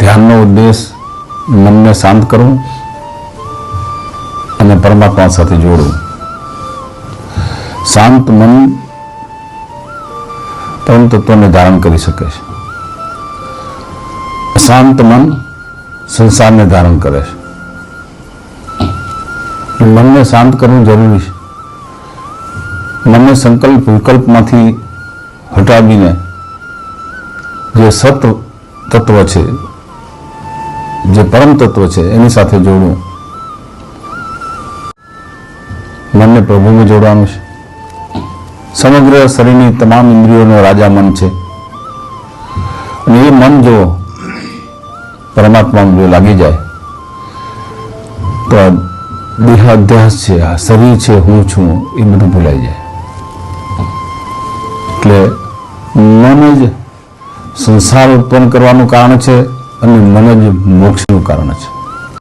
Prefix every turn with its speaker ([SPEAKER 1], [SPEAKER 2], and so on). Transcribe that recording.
[SPEAKER 1] ધ્યાનનો ઉદ્દેશ મનને શાંત કરવું અને પરમાત્મા સાથે જોડવું. શાંત મન પરમ તત્વને ધારણ કરી શકે છે. શાંત મન સંસારને ધારણ કરે છે. મનને શાંત કરવું જરૂરી છે. મનને સંકલ્પ, વિકલ્પમાંથી હટાવીને જે સત તત્વ છે જે પરમ તત્વ છે, એની સાથે જોડવું મનને પ્રભુમાં જોડવાનું છે. સમગ્ર શરીરની તમામ ઇન્દ્રિયોનો રાજા મન છે. અને એ મન જો પરમાત્મામાં જો લાગી જાય, તો દેહાધ્યાસ છે, આ શરીર છે, હું છું, એ બધું ભૂલાઈ જાય. એટલે મન જ સંસાર ઉત્પન્ન કરવાનું કારણ છે અને મન જ મોક્ષનું કારણ છે.